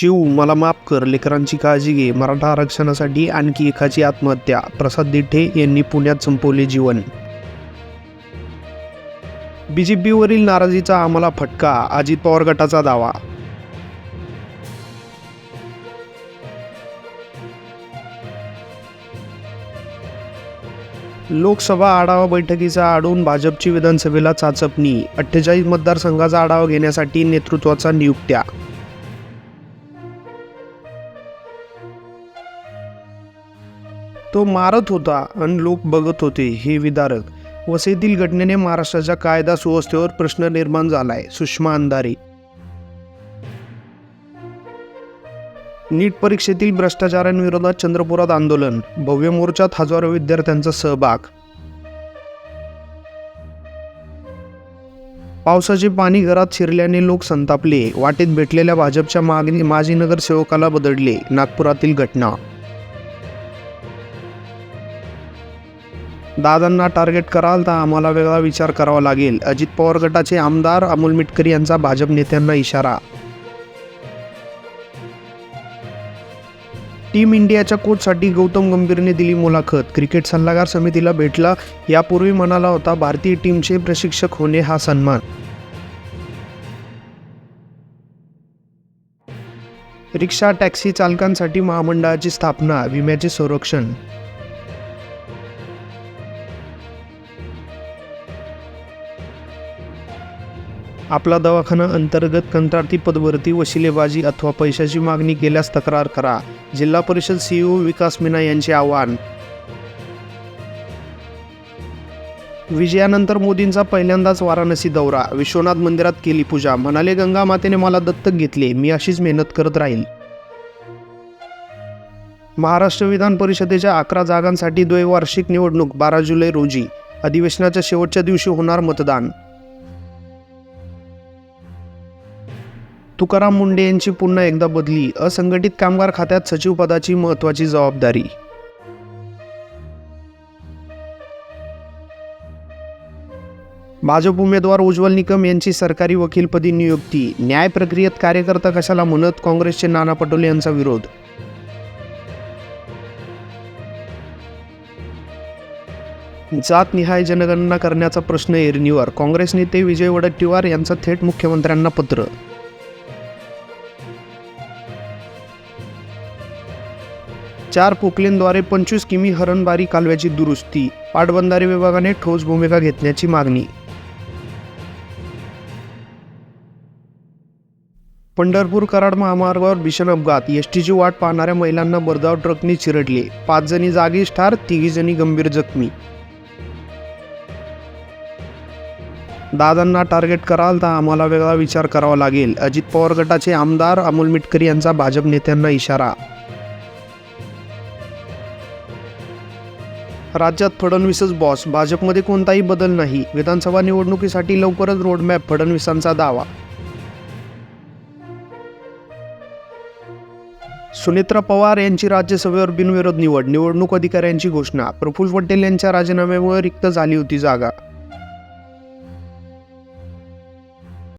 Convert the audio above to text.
चिव मला माफ कर लेकरांची काळजी घे. मराठा आरक्षणासाठी आणखी एकाची आत्महत्या. प्रसाद दिठे यांनी पुण्यात संपवले जीवन. बीजेपीवरील नाराजीचा आम्हाला फटका अजित पवार गटाचा दावा. लोकसभा आढावा बैठकीचा आढून भाजपची विधानसभेला चाचपणी. अठ्ठेचाळीस मतदारसंघाचा आढावा घेण्यासाठी नेतृत्वाचा नियुक्त्या. तो मारत होता आणि लोक बघत होते हे विदारक. वसईतील घटनेने महाराष्ट्राच्या कायदा सुव्यवस्थेवर प्रश्न निर्माण झालाय सुषमा अंधारे. नीट परीक्षेतील भ्रष्टाचारांविरोधात चंद्रपुरात आंदोलन भव्य मोर्चात हजारो विद्यार्थ्यांचा सहभाग. पावसाचे पाणी घरात शिरल्याने लोक संतापले वाटेत भेटलेल्या भाजपच्या मागणी माजी नगरसेवकाला बदडले नागपुरातील घटना दादांना टार्गेट कराल तर आम्हाला वेगळा विचार करावा लागेल. अजित पवार गटाचे आमदार अमोल मिटकरी यांचा भाजप नेत्यांना इशारा. टीम इंडियाच्या कोचसाठी गौतम गंभीरने दिली मुलाखत. क्रिकेट सल्लागार समितीला भेटला. यापूर्वी म्हणाला होता भारतीय टीमचे प्रशिक्षक होणे हा सन्मान. रिक्षा टॅक्सी चालकांसाठी महामंडळाची स्थापना विम्याचे संरक्षण. आपला दवाखाना अंतर्गत कंत्राटी पदभरती वशिलेबाजी अथवा पैशाची मागणी केल्यास तक्रार करा. जिल्हा परिषद सीईओ विकास मीना यांचे आवाहन. विजयानंतर मोदींचा पहिल्यांदाच वाराणसी दौरा. विश्वनाथ मंदिरात केली पूजा. म्हणाले गंगा मातेने मला दत्तक घेतले. मी अशीच मेहनत करत राहील. महाराष्ट्र विधान परिषदेच्या अकरा जागांसाठी द्वैवार्षिक निवडणूक बारा जुलै रोजी. अधिवेशनाच्या शेवटच्या दिवशी होणार मतदान. तुकाराम मुंडे यांची पुन्हा एकदा बदली असंघटित कामगार खात्यात सचिव पदाची महत्वाची जबाबदारी. भाजप उमेदवार उज्ज्वल निकम यांची सरकारी वकीलपदी नियुक्ती. न्याय प्रक्रियेत कार्यकर्ता कशाला म्हणत काँग्रेसचे नाना पटोले यांचा विरोध? जात निहाय जनगणना करण्याचा प्रश्न एरनीवर. काँग्रेस नेते विजय वडट्टीवार यांचं थेट मुख्यमंत्र्यांना पत्र. चार पोकलेनद्वारे पंचवीस किमी हरणबारी कालव्याची दुरुस्ती पाटबंधारे विभागाने ठोस भूमिका घेतण्याची मागणी. पंढरपूर कराड महामार्गावर भीषण अपघात एसटीची वाट पाहणाऱ्या महिलांना बर्दाव ट्रकने चिरडले पाच जणी जागीच ठार तिघी जणी गंभीर जखमी. दादांना टार्गेट कराल तर आम्हाला वेगळा विचार करावा लागेल अजित पवार गटाचे आमदार अमोल मिटकरी यांचा भाजप नेत्यांना इशारा राज्यात फडणवीसच बॉस भाजपमध्ये कोणताही बदल नाही. विधानसभा निवडणुकीसाठी लवकरच रोडमॅप फडणवीसांचा दावा. सुनेत्रा पवार यांची राज्यसभेवर बिनविरोध निवड निवडणूक अधिकाऱ्यांची घोषणा. प्रफुल्ल पटेल यांच्या राजीनाम्यामुळे रिक्त झाली होती जागा.